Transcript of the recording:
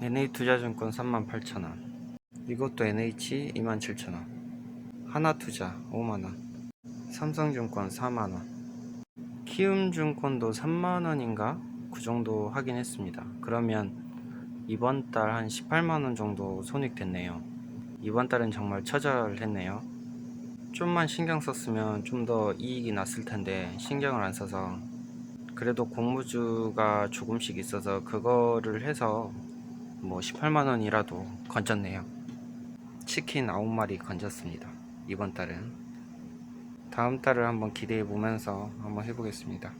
NH투자증권 38,000원. 이것도 NH 27,000원. 하나투자 5만원. 삼성증권 4만원. 키움증권도 3만원인가? 그 정도 하긴 했습니다. 그러면 이번 달 한 18만원 정도 손익 됐네요. 이번 달은 정말 처절했네요. 좀만 신경 썼으면 좀 더 이익이 났을 텐데 신경을 안 써서. 그래도 공무주가 조금씩 있어서 그거를 해서 뭐 18만 원이라도 건졌네요. 치킨 9마리 건졌습니다. 이번 달은 다음 달을 한번 기대해 보면서 한번 해보겠습니다.